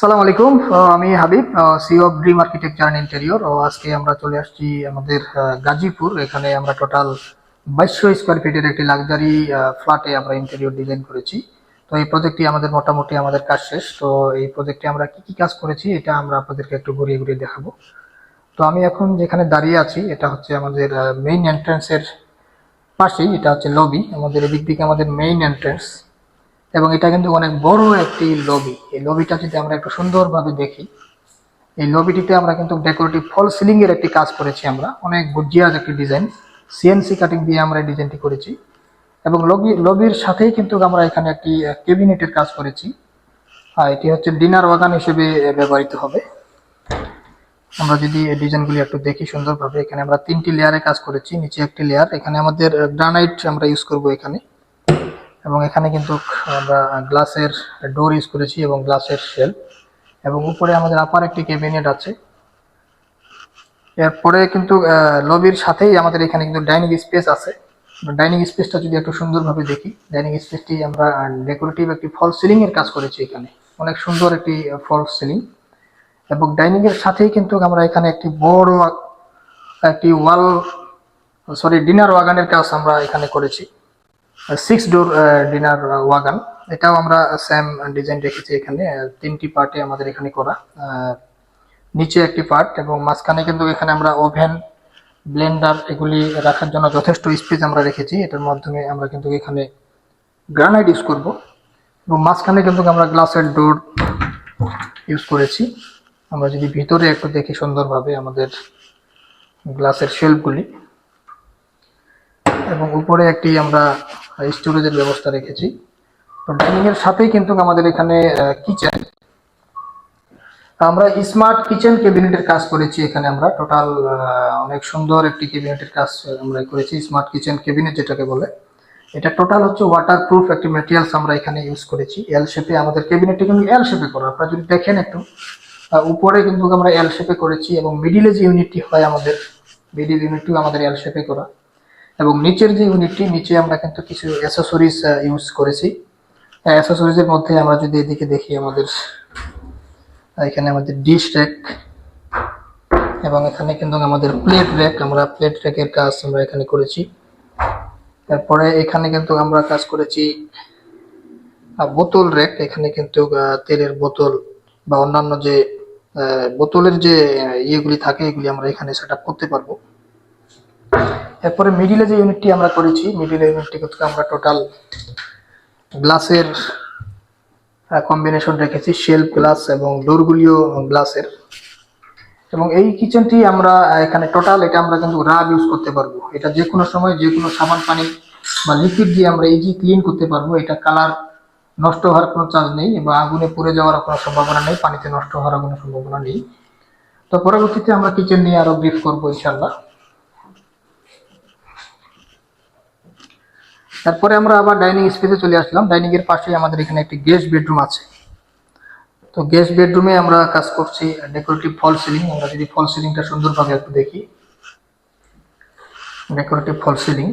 সালাম আলাইকুম। আমি Habib CEO of dream architecture and interior ও, আজকে আমরা চলে আসছি আমাদের গাজীপুর। এখানে আমরা টোটাল বাইশশো স্কোয়ার ফিটের একটি লাক্সারি ফ্ল্যাটে আমরা ইন্টেরিয়র ডিজাইন করেছি। তো এই প্রজেক্টটি আমাদের মোটামুটি আমাদের কাজ শেষ। তো এই প্রজেক্টে আমরা কি কি কাজ করেছি, এটা আমরা আপনাদেরকে একটু ঘুরিয়ে ঘুরিয়ে দেখাবো। তো আমি এখন যেখানে দাঁড়িয়ে আছি, এটা হচ্ছে আমাদের মেইন এন্ট্রান্সের পাশেই, এটা হচ্ছে লবি আমাদের এদিক দিকে আমাদের মেইন এন্ট্রান্স এবং এটা কিন্তু অনেক বড় একটি লবি এই লবিটা যদি আমরা একটু সুন্দরভাবে দেখি, এই লবিটিতে আমরা কিন্তু ডেকোরেটিভ ফল সিলিং এর একটি কাজ করেছি আমরা। অনেক গর্জিয়াস একটি ডিজাইন সিএনসি কাটিং দিয়ে আমরা এই ডিজাইনটি করেছি। এবং লবি লবির সাথেই কিন্তু আমরা এখানে একটি ক্যাবিনেটের কাজ করেছি। আর এটি হচ্ছে ডিনার ওয়াগান হিসেবে ব্যবহৃত হবে। আমরা যদি এই ডিজাইনগুলি একটু দেখি সুন্দরভাবে, এখানে আমরা তিনটি লেয়ারে কাজ করেছি। নিচে একটি লেয়ার এখানে আমাদের গ্রানাইট আমরা ইউজ করব এখানে। এবং এখানে কিন্তু আমরা গ্লাসের ডোর ইউজ করেছি এবং গ্লাসের শেল। এবং উপরে আমাদের আপার একটি ক্যাবিনেট আছে। এরপরে কিন্তু লবির সাথেই আমাদের এখানে কিন্তু ডাইনিং স্পেস আছে। ডাইনিং স্পেসটা যদি একটু সুন্দরভাবে দেখি, ডাইনিং স্পেসটি আমরা ডেকোরেটিভ একটি ফল সিলিং এর কাজ করেছি এখানে। অনেক সুন্দর একটি ফল সিলিং। এবং ডাইনিং এর সাথেই কিন্তু আমরা এখানে একটি বড়, একটি ওয়াল, সরি, ডিনার ওয়াগানের কাজ আমরা এখানে করেছি। সিক্স ডোর ডিনার ওয়াগান এটাও আমরা স্যাম ডিজাইন রেখেছি এখানে। তিনটি পার্টে আমাদের এখানে করা। নিচে একটি পার্ট এবং মাঝখানে কিন্তু এখানে আমরা ওভেন ব্লেন্ডার এগুলি রাখার জন্য যথেষ্ট স্পেস আমরা রেখেছি। এটার মাধ্যমে আমরা কিন্তু এখানে গ্রানাইট ইউজ করব। এবং মাঝখানে কিন্তু আমরা গ্লাসের ডোর ইউজ করেছি। আমরা যদি ভিতরে একটু দেখি সুন্দরভাবে আমাদের গ্লাসের শেলফগুলি এবং উপরে একটি আমরা স্টোরেজের ব্যবস্থা রেখেছি। তো এর সাথেই কিন্তু আমাদের এখানে কিচেন আমরা স্মার্ট কিচেন ক্যাবিনেটের কাজ করেছি এখানে আমরা। টোটাল অনেক সুন্দর একটি ক্যাবিনেটের কাজ আমরা করেছি স্মার্ট কিচেন ক্যাবিনেট যেটাকে বলে। এটা টোটাল হচ্ছে ওয়াটার প্রুফ একটি ম্যাটেরিয়ালস আমরা এখানে ইউজ করেছি। এল শেপে আমাদের ক্যাবিনেটটি কিন্তু এল শেপে করা। আপনারা যদি দেখেন একটু উপরে কিন্তু আমরা এল শেপে করেছি এবং মিডিলে যে ইউনিটটি হয় আমাদের মিডিল ইউনিটটিও আমাদের এল শেপে করা। এবং নিচের যে ইউনিটটি নিচে আমরা কিন্তু কিছু অ্যাসেসরিজ ইউজ করেছি। অ্যাসেসরিজের মধ্যে আমরা যদি এদিকে দেখি আমাদের এখানে আমাদের ডিশ র্যাক এবং এখানে কিন্তু আমাদের প্লেট র্যাক আমরা প্লেট র্যাকের কাজ আমরা এখানে করেছি। তারপরে এখানে কিন্তু আমরা কাজ করেছি বোতল র্যাক এখানে কিন্তু তেলের বোতল বা অন্যান্য যে বোতলের যে ইয়েগুলি থাকে, এগুলি আমরা এখানে সেট করতে পারব। এরপরে মিডিলে যে ইউনিটটি আমরা করেছি মিডিলে ইউনিটটি কিন্তু আমরা টোটাল গ্লাসের কম্বিনেশন রেখেছি শেলফ গ্লাস এবং ডোরগুলিও গ্লাসের এবং এই কিচেনটি আমরা এখানে টোটাল এটা আমরা কিন্তু রাব ইউজ করতে পারব। এটা যে কোনো সময় যে কোনো সাবান, পানি বা লিকুইড দিয়ে আমরা ইজি ক্লিন করতে পারব। এটা কালার নষ্ট হওয়ার কোনো চান্স নেই বা আগুনে পুড়ে যাওয়ার কোনো সম্ভাবনা নেই, পানিতে নষ্ট হওয়ার কোনো সম্ভাবনা নেই। তো পরবর্তীতে আমরা কিচেন নিয়ে আরও ব্রিফ করব ইনশাল্লাহ তারপরে আমরা আবার ডাইনিং স্পেসে চলে আসলাম। ডাইনিং এর পাশে আমাদের এখানে একটি গেস্ট বেডরুম আছে। তো গেস্ট বেডরুমে আমরা কাজ করছি ডেকোরেটিভ ফল সিলিং আমরা যদি ফল সিলিংটা সুন্দরভাবে একটু দেখি। ডেকোরেটিভ ফল সিলিং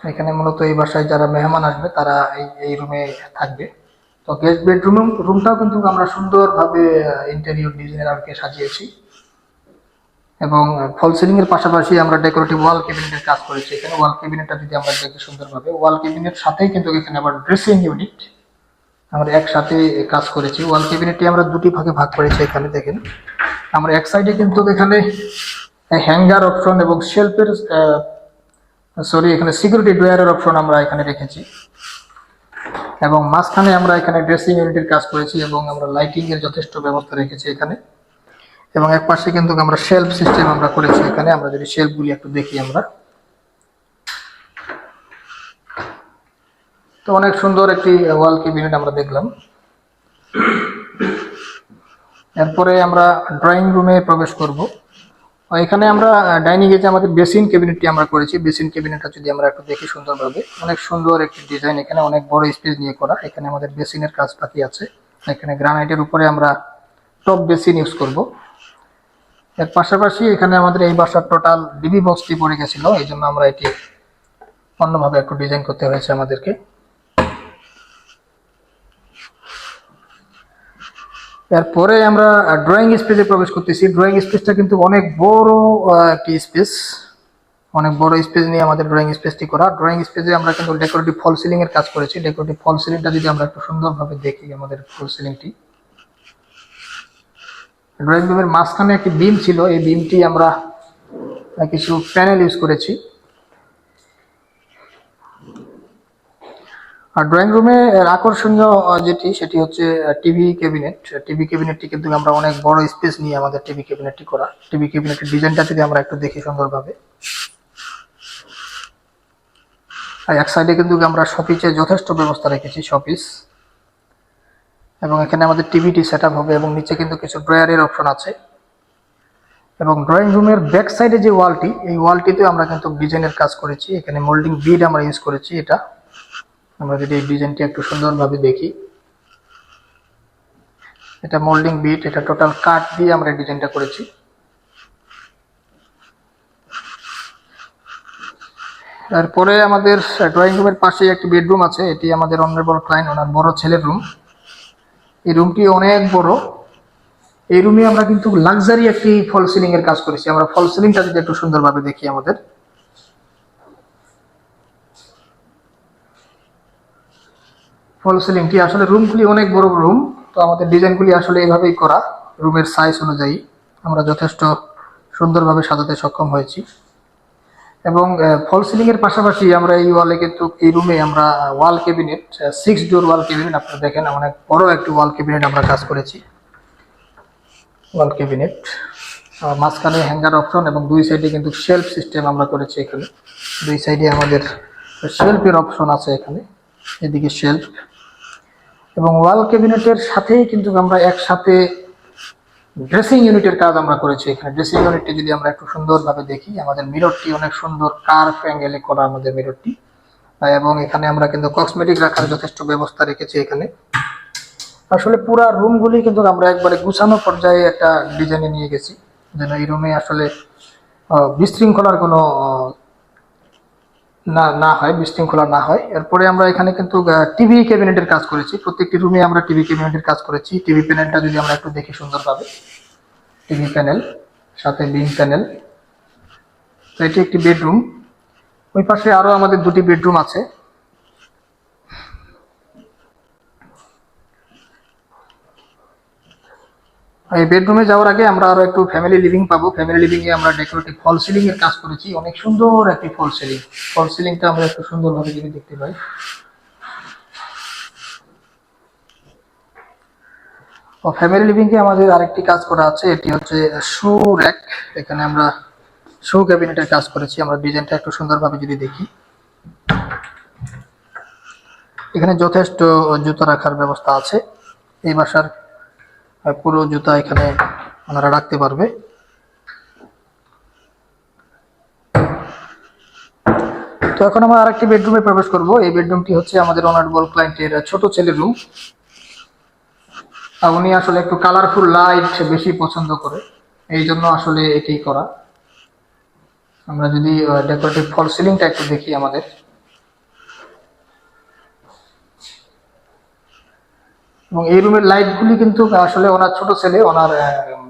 এখানে মূলত এই বাসায় যারা মেহমান আসবে, তারা এই এই রুমে থাকবে। তো গেস্ট বেডরুম রুমটাও কিন্তু আমরা সুন্দরভাবে ইন্টেরিয়র ডিজাইনের আরকে সাজিয়েছি। এবং ফল সিলিং এর পাশাপাশি আমরা ডেকোরেটিভ ওয়াল ক্যাবিনেটের কাজ করেছি। এখানে ওয়াল ক্যাবিনেটটা যদি আমরা দেখি সুন্দরভাবে ওয়াল ক্যাবিনেট সাথেই কিন্তু এখানে আবার ড্রেসিং ইউনিট আমরা একসাথে কাজ করেছি। ওয়াল ক্যাবিনেটটি আমরা দুটি ভাগে ভাগ করেছি এখানে, দেখেন। আমরা এক সাইডে কিন্তু এখানে হ্যাঙ্গার অপশন এবং শেলফের সরি এখানে সিকিউরিটি ড্রয়ারের অপশন আমরা এখানে রেখেছি। এবং মাঝখানে আমরা এখানে ড্রেসিং ইউনিটের কাজ করেছি এবং আমরা লাইটিং এর যথেষ্ট ব্যবস্থা রেখেছি এখানে। এবং এক পাশে কিন্তু আমরা শেলফ সিস্টেম আমরা করেছি এখানে। আমরা যদি শেলফগুলি একটু দেখি আমরা। তো অনেক সুন্দর একটি ওয়াল ক্যাবিনেট আমরা দেখলাম। এরপরে আমরা ড্রয়িং রুমে প্রবেশ করব। এখানে আমরা ডাইনিং যে আমাদের বেসিন ক্যাবিনেটটি আমরা করেছি বেসিন ক্যাবিনেটটা যদি আমরা একটু দেখি সুন্দরভাবে। অনেক সুন্দর একটি ডিজাইন এখানে, অনেক বড় স্পেস নিয়ে করা। এখানে আমাদের বেসিনের কাজ বাকি আছে। এখানে গ্রানাইটের উপরে আমরা টপ বেসিন ইউজ করব। এর পাশাপাশি এখানে আমাদের এই বাসার টোটাল ডিবি বক্সটি পড়ে গেছিল, এই জন্য আমরা এটি অন্যভাবে একটু ডিজাইন করতে হয়েছে আমাদেরকে। এরপরে আমরা ড্রয়িং স্পেসে প্রবেশ করতেছি। ড্রয়িং স্পেসটা কিন্তু অনেক বড় একটি স্পেস অনেক বড় স্পেস নিয়ে আমাদের ড্রয়িং স্পেসটি করা। ড্রয়িং স্পেসে আমরা কিন্তু ডেকোরেটিভ ফল সিলিং এর কাজ করেছি। ডেকোরেটিভ ফল সিলিংটা যদি আমরা একটু সুন্দরভাবে দেখি আমাদের ফল সিলিংটি ড্রয়িং রুমের মাঝখানে একটি বিম ছিল। এই বিমটি আমরা কিছু প্যানেল ইউজ করেছি। আর ড্রয়িং রুমে আকর্ষণীয় যেটি, সেটি হচ্ছে টিভি ক্যাবিনেট। টিভি ক্যাবিনেটটি কিন্তু আমরা অনেক বড় স্পেস নিয়ে আমাদের টিভি ক্যাবিনেটটি করা। টিভি ক্যাবিনেটের ডিজাইনটা যদি আমরা একটু দেখি সুন্দরভাবে। আর এক সাইডে কিন্তু আমরা শপিসে যথেষ্ট ব্যবস্থা রেখেছি, শপিস। এবং এখানে আমাদের টিভিটি সেট হবে এবং নিচে কিন্তু কিছু ড্রয়ারের অপশন আছে। এবং ড্রয়িং রুমের ব্যাক সাইডে যে ওয়ালটি এই ওয়ালটিতে আমরা কিন্তু ডিজাইনের কাজ করেছি। এখানে মোল্ডিং বিড আমরা ইউজ করেছি এটা। আমরা যদি এই ডিজাইনটি একটু সুন্দরভাবে দেখি। এটা মোল্ডিং বিট এটা টোটাল কাঠ দিয়ে আমরা ডিজাইনটা করেছি। তারপরে আমাদের ড্রয়িং রুমের পাশে একটি বেডরুম আছে। এটি আমাদের অনারেবল ক্লায়েন্ট ওনার বড় ছেলের রুম এই রুমটি অনেক বড়। এই রুমে আমরা কিন্তু লাক্সারি একটি ফল সিলিং এর কাজ করেছি। আমরা ফল সিলিংটা যদি একটু সুন্দরভাবে দেখি আমাদের। ফল সিলিংটি আসলে রুমগুলি অনেক বড় রুম তো আমাদের ডিজাইনগুলি আসলে এইভাবেই করা রুমের সাইজ অনুযায়ী। আমরা যথেষ্ট সুন্দরভাবে সাজাতে সক্ষম হয়েছি। এবং ফল সিলিং এর পাশাপাশি আমরা এই ওয়ালে কিন্তু, এই রুমে আমরা wall cabinet six door wall cabinet আপনারা দেখেন অনেক বড় একটি ওয়াল ক্যাবিনেট আমরা কাজ করেছি। ওয়াল ক্যাবিনেট মাঝখানে হ্যাঙ্গার অপশন এবং দুই সাইডে কিন্তু শেলফ সিস্টেম আমরা করেছি এখানে। দুই সাইডে আমাদের শেলফের অপশন আছে এখানে, এদিকে শেলফ এবং ওয়াল ক্যাবিনেটের সাথেই কিন্তু আমরা একসাথে ড্রেসিং ইউনিটের কাজ আমরা করেছি এখানে। ড্রেসিং ইউনিটটি যদি আমরা একটু সুন্দরভাবে দেখি, আমাদের মিররটি অনেক সুন্দর কার্ভ অ্যাঙ্গেলে করা আমাদের মিররটি এবং এখানে আমরা কিন্তু কসমেটিক রাখার যথেষ্ট ব্যবস্থা রেখেছি এখানে। আসলে পুরা রুমগুলি কিন্তু আমরা একবারে গুছানো পর্যায়ে একটা ডিজাইনে নিয়ে গেছি। যেন এই রুমে আসলে বিশৃঙ্খলার কোনো না না হয়, বিশৃঙ্খলা না হয়। এরপরে আমরা এখানে কিন্তু টিভি ক্যাবিনেটের কাজ করেছি। প্রত্যেকটি রুমে আমরা টিভি ক্যাবিনেটের কাজ করেছি। টিভি প্যানেলটা যদি আমরা একটু দেখি সুন্দরভাবে। টিভি প্যানেল সাথে বিম প্যানেল তো এটি একটি বেডরুম ওই পাশে আরও আমাদের দুটি বেডরুম আছে। এই বেডরুমে যাওয়ার আগে আমরা আরও একটু ফ্যামিলি লিভিং পাবো। ফ্যামিলি লিভিং এ আমরা ডেকোরেটিভ ফল সিলিং এর কাজ করেছি। অনেক সুন্দর একটি ফল সিলিং ফল সিলিংটা আমরা একটু সুন্দরভাবে যদি দেখতে পাই। ফ্যামিলি লিভিং এ আমাদের আরেকটি কাজ করা আছে। এটি হচ্ছে শু র্যাক এখানে আমরা শু ক্যাবিনেটের কাজ করেছি। আমরা ডিজাইনটা একটু সুন্দরভাবে যদি দেখি। এখানে যথেষ্ট জুতো রাখার ব্যবস্থা আছে। এই বাসার পুরো জুতা এখানে ওনারা রাখতে পারবে। তো এখন আমরা আরেকটি বেডরুমে প্রবেশ করব। এই বেডরুমটি হচ্ছে আমাদের অনারেবল ক্লায়েন্টের ছোট ছেলের রুম আর উনি আসলে একটু কালারফুল লাইট বেশি পছন্দ করে। এই জন্য আসলে এটি করা। আমরা যদি ডেকোরেটিভ ফল সিলিংটা একটু দেখি আমাদের। এবং এই রুমের লাইটগুলি কিন্তু আসলে ওনার ছোট ছেলে, ওনার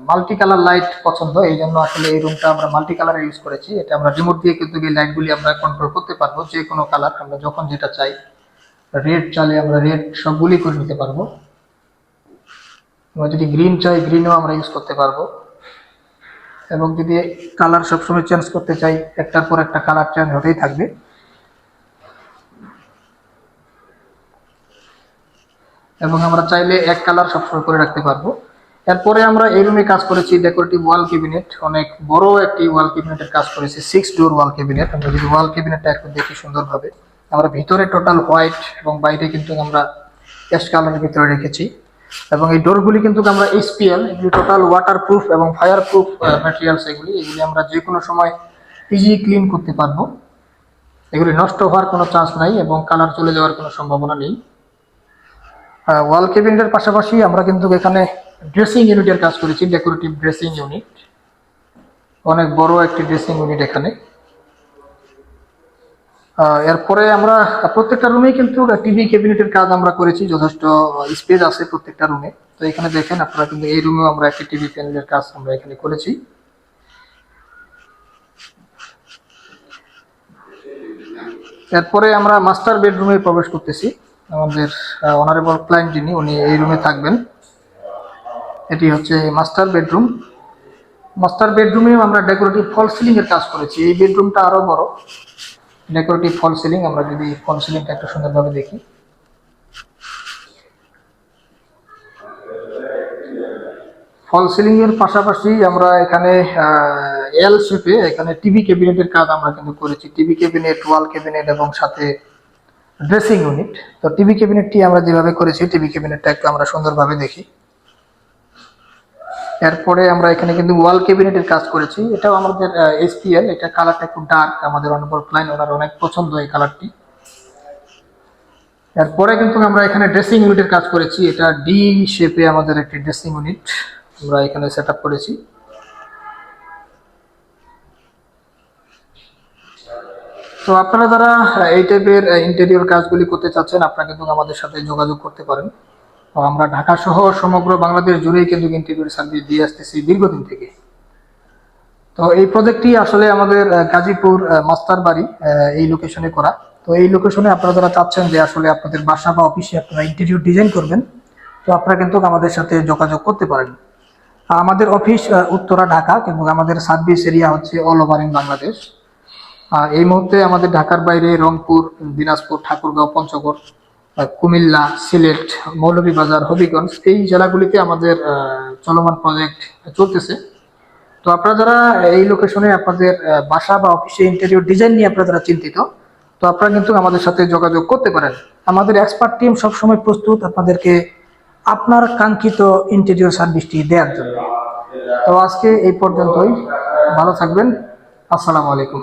মাল্টি কালার লাইট পছন্দ। এই জন্য আসলে এই রুমটা আমরা মাল্টি কালার ইউজ করেছি। এটা আমরা রিমোট দিয়ে কিন্তু এই লাইটগুলি আমরা কন্ট্রোল করতে পারব। যে কোনো কালার আমরা যখন যেটা চাই রেড চালে আমরা রেড সবগুলি করে নিতে পারব। আমরা যদি গ্রিন চাই গ্রিনও আমরা ইউজ করতে পারব। এবং যদি কালার সবসময় চেঞ্জ করতে চাই, একটার পর একটা কালার চেঞ্জ হতেই থাকবে। এবং আমরা চাইলে এক কালার সবসময় করে রাখতে পারব। এরপরে আমরা এই রুমে কাজ করেছি ডেকোরেটিভ ওয়াল ক্যাবিনেট অনেক বড় একটি ওয়াল ক্যাবিনেটের কাজ করেছি সিক্স ডোর ওয়াল ক্যাবিনেট আমরা যদি ওয়াল ক্যাবিনেটটা একটু দেখি সুন্দরভাবে, আমরা ভিতরে টোটাল হোয়াইট এবং বাইরে কিন্তু আমরা ক্যাশ কালারের ভিতরে রেখেছি। এবং এই ডোরগুলি কিন্তু আমরা এইচপিএল এগুলি টোটাল ওয়াটার প্রুফ এবং ফায়ার প্রুফ ম্যাটেরিয়ালস এগুলি। এগুলি আমরা যে কোনো সময় ইজি ক্লিন করতে পারব। এগুলি নষ্ট হওয়ার কোনো চান্স নাই এবং কালার চলে যাওয়ার কোনো সম্ভাবনা নেই। ওয়াল কেবিনেটের পাশাপাশি আমরা কিন্তু এখানে ড্রেসিং ইউনিটের কাজ করেছি ডেকোরেটিভ ড্রেসিং ইউনিট অনেক বড় একটি ড্রেসিং ইউনিট এখানে। এরপরে আমরা, প্রত্যেকটা রুমেই কিন্তু টিভি ক্যাবিনেটের কাজ আমরা করেছি, যথেষ্ট স্পেস আছে প্রত্যেকটা রুমে তো এখানে দেখেন, আপনারা কিন্তু এই রুমেও আমরা একটি টিভি প্যানেলের কাজ আমরা এখানে করেছি। এরপরে আমরা মাস্টার বেডরুমে প্রবেশ করতেছি। আমাদের অনারেবল ক্লায়েন্ট যিনি, উনি এই রুমে থাকবেন। এটি হচ্ছে মাস্টার বেডরুম মাস্টার বেডরুমে আমরা ডেকোরেটিভ ফল সিলিং এর কাজ করেছি। এই বেডরুমটা আরও বড়। ডেকোরেটিভ ফল সিলিং আমরা যদি ফল সিলিংটা একটু সুন্দরভাবে দেখি। ফল সিলিং এর পাশাপাশি আমরা এখানে এল শেপে এখানে টিভি ক্যাবিনেটের কাজ আমরা কিন্তু করেছি। টিভি ক্যাবিনেট ওয়াল ক্যাবিনেট এবং সাথে ড্রেসিং ইউনিট তো টিভি ক্যাবিনেটটি আমরা যেভাবে করেছি টিভি ক্যাবিনেটটা একটু আমরা সুন্দরভাবে দেখি। এরপরে আমরা এখানে কিন্তু ওয়াল ক্যাবিনেটের কাজ করেছি। এটাও আমাদের এসপিএল এটা কালারটা একটু ডার্ক আমাদের অনেক ক্লায়েন্ট, ওনার অনেক পছন্দ এই কালারটি এরপরে কিন্তু আমরা এখানে ড্রেসিং ইউনিটের কাজ করেছি। এটা ডি শেপে আমাদের একটি ড্রেসিং ইউনিট আমরা এখানে সেট করেছি। তো আপনারা যারা এই টাইপের ইন্টেরিয়র কাজগুলি করতে চাচ্ছেন, আপনারা কিন্তু আমাদের সাথে যোগাযোগ করতে পারেন। তো আমরা ঢাকা সহ সমগ্র বাংলাদেশ জুড়েই কিন্তু ইন্টেরিয়র সার্ভিস দিয়ে আসতেছি দীর্ঘদিন থেকে। তো এই প্রজেক্টটি আসলে আমাদের গাজীপুর মাস্টার বাড়ি এই লোকেশনে করা। তো এই লোকেশনে আপনারা যারা চাচ্ছেন যে আসলে আপনাদের বাসা বা অফিসে আপনারা ইন্টেরিয়র ডিজাইন করবেন, তো আপনারা কিন্তু আমাদের সাথে যোগাযোগ করতে পারেন। আমাদের অফিস উত্তরা, ঢাকা কিন্তু আমাদের সার্ভিস এরিয়া হচ্ছে অল ওভার ইন বাংলাদেশ এই মুহূর্তে আমাদের ঢাকার বাইরে রংপুর, দিনাজপুর, ঠাকুরগাঁও, পঞ্চগড় কুমিল্লা, সিলেট, মৌলভীবাজার, হবিগঞ্জ এই জেলাগুলিতে আমাদের চলমান প্রজেক্ট চলতেছে। তো আপনারা যারা এই লোকেশনে আপনাদের বাসা বা অফিসে ইন্টেরিয়র ডিজাইন নিয়ে আপনারা যারা চিন্তিত, তো আপনারা কিন্তু আমাদের সাথে যোগাযোগ করতে পারেন। আমাদের এক্সপার্ট টিম সবসময় প্রস্তুত আপনাদেরকে আপনার কাঙ্ক্ষিত ইন্টেরিয়র সার্ভিসটি দেওয়ার জন্য। তো আজকে এই পর্যন্তই। ভালো থাকবেন। আসসালামু আলাইকুম।